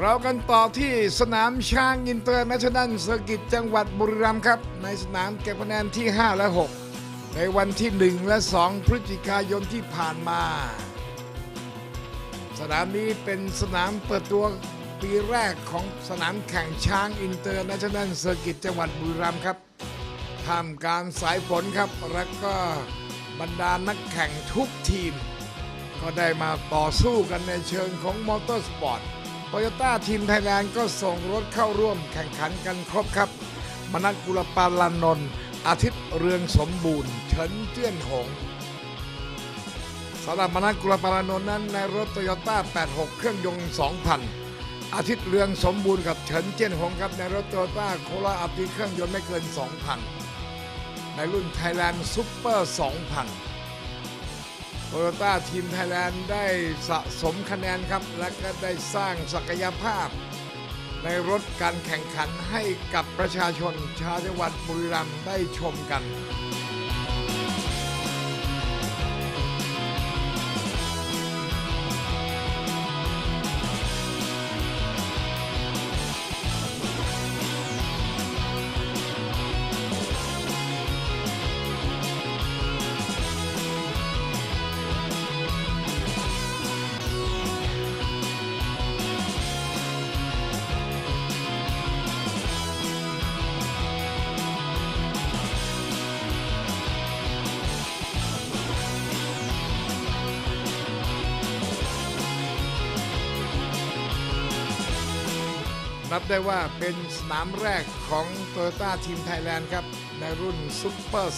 เรากันต่อที่สนามช้างอินเตอร์เนชั่นแนลเซอร์กิตจังหวัดบุรีรัมย์ครับ ในสนามเก็บคะแนนที่ 5 และ 6 ในวันที่ 1 และ 2 พฤศจิกายนที่ผ่านมา สนามนี้เป็นสนามเปิดตัวปีแรกของสนามแข่งช้างอินเตอร์เนชั่นแนลเซอร์กิตจังหวัดบุรีรัมย์ครับท่ามกลารสายฝนครับ แล้วก็บรรดานักแข่งทุกทีม ก็ได้มาต่อสู้กันในเชิงของมอเตอร์สปอร์ต โตโยต้าทีมไทยแลนด์ก็ส่งรถเข้าร่วมแข่งขันกันครบครับ มนัสกุลปาลานนท์อาทิตย์เรืองสมบูรณ์เฉินเจี้ยนหงสำหรับมนัสกุลปาลานนท์นั้นในรถโตโยต้า86 เครื่องยนต์2,000 อาทิตย์เรืองสมบูรณ์กับเฉินเจี้ยนหงครับในรถโตโยต้าโคราอาทิเครื่องยนต์ไม่เกิน 2,000 ในรุ่นไทยแลนด์ซุปเปอร์ 2,000 โตโยต้าทีมไทยแลนด์ได้สะสมคะแนนครับ และก็ได้สร้างศักยภาพ ในรถการแข่งขันให้กับประชาชนชาวจังหวัดบุรีรัมย์ได้ชมกัน นับได้ว่าเป็นสนามแรกของโตโยต้าทีมไทยแลนด์ครับ ในรุ่นซุปเปอร์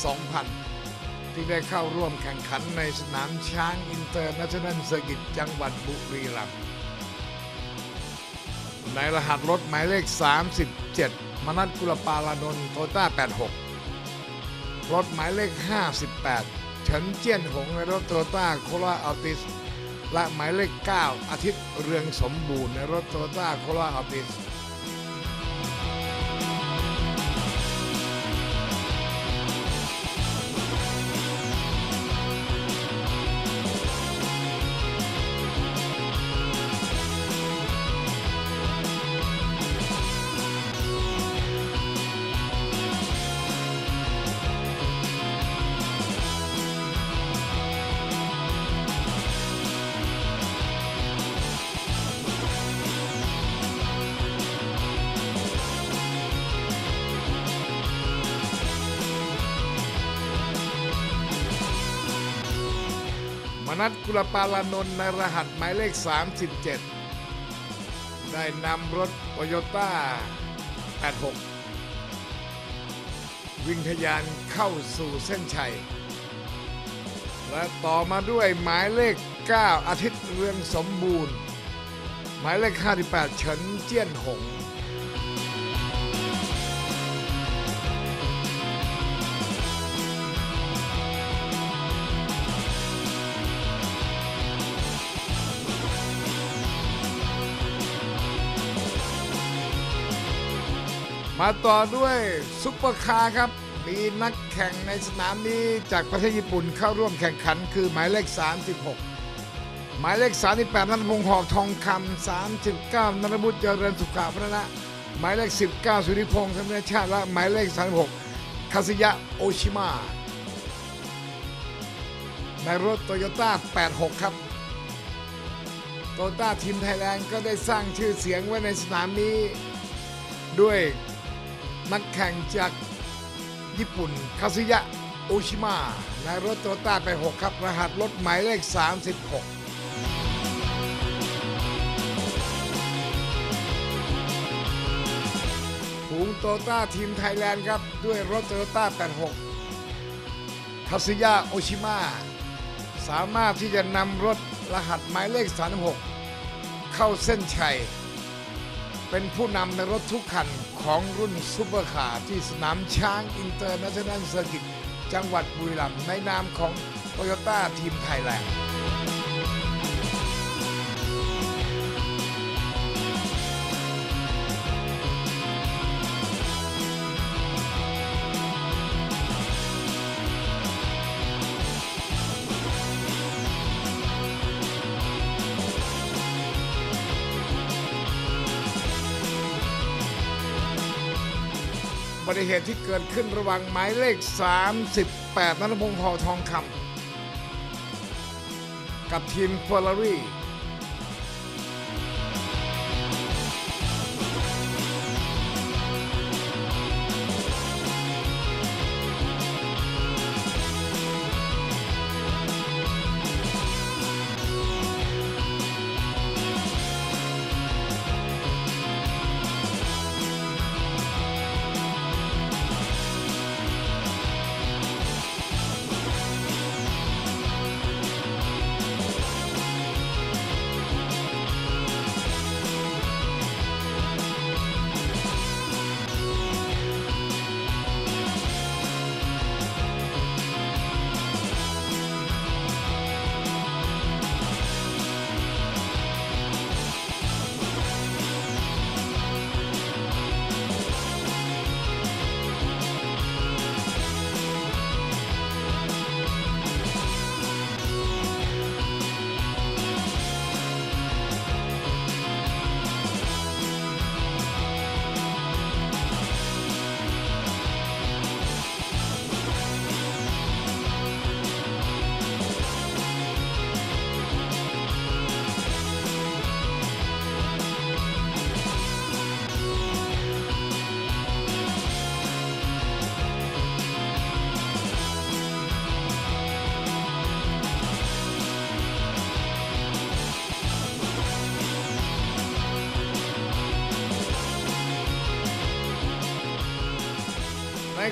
2,000 ที่ได้เข้าร่วมแข่งขันในสนามช้างอินเตอร์เนชั่นแนลเซอร์กิตจังหวัดบุรีรัมย์ในรหัสรถหมายเลข 37 มนัสกุลปาลานนท์โตโยต้า 86 รถหมายเลข 58 เฉินเจี้ยนหงในรถโตโยต้าโคราอัลติส และหมายเลข 9 อาทิตย์เรืองสมบูรณ์ในรถโตโยต้าโคราอัลติส มนัสกุลปาลานนท์ในรหัสหมายเลข 37 ได้นำรถโตโยต้า 86 วิ่งทะยานเข้าสู่เส้นชัย และต่อมาด้วยหมายเลข 9 อาทิตย์เรืองสมบูรณ์ หมายเลข 58 เฉินเจี้ยนหง มาต่อด้วยซุปเปอร์คาร์ครับ มีนักแข่งในสนามนี้จากประเทศญี่ปุ่นเข้าร่วมแข่งขันคือหมายเลข 36 หมายเลข 38นันทพงศ์หอกทองคำ39นันบุตรเจริญสุขาพระนะหมายเลข 19 สุริพงศ์ธรรมชาติและหมายเลข 36 คาซิยะโอชิมะในรถโตโยต้า86 ครับโตโยต้าทีมไทยแลนด์ก็ได้สร้างชื่อเสียงไว้ในสนามนี้ด้วย นักแข่งจากญี่ปุ่น คาซึยะโอชิมะในรถโตโยต้าไป 6 ครับ รหัสรถหมายเลข 36ฝูงโตโยต้าทีมไทยแลนด์ครับ ด้วยรถโตโยต้า 86 คาซึยะโอชิมะสามารถที่จะนำรถรหัสหมายเลข 36 เข้าเส้นชัย เป็นผู้นำในรถทุกคันของรุ่นซูเปอร์คาร์ที่สนามช้างอินเตอร์เนชั่นแนลเซอร์กิตจังหวัดบุรีรัมย์ในนามของโตโยต้าทีมไทยแลนด์ บัติเหตุที่เกิดขึ้นระหว่างหมายเลข 38นัทพงศ์หอทองคำกับทีมเฟอร์ร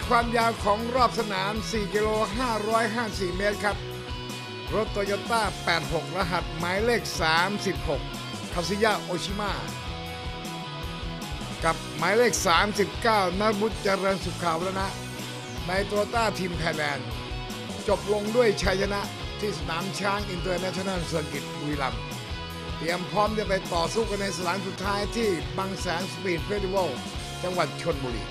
ความยาวของรอบสนาม 4 กิโล 554 เมตรครับ รถโตโยต้า 86 รหัสหมายเลข 36 คาซิยะโอชิมะกับหมายเลข 39นาบุตเจริญสุขาวแล้วนะ ในโตโยต้าทีมไทยแลนด์ จบลงด้วยชัยชนะที่สนามช้างอินเตอร์เนชั่นแนลเซอร์กิตบุรีรัมย์เตรียมพร้อมจะไปต่อสู้กันในสนามสุดท้ายที่บางแสนสปีดเฟสติวัลจังหวัดชนบุรี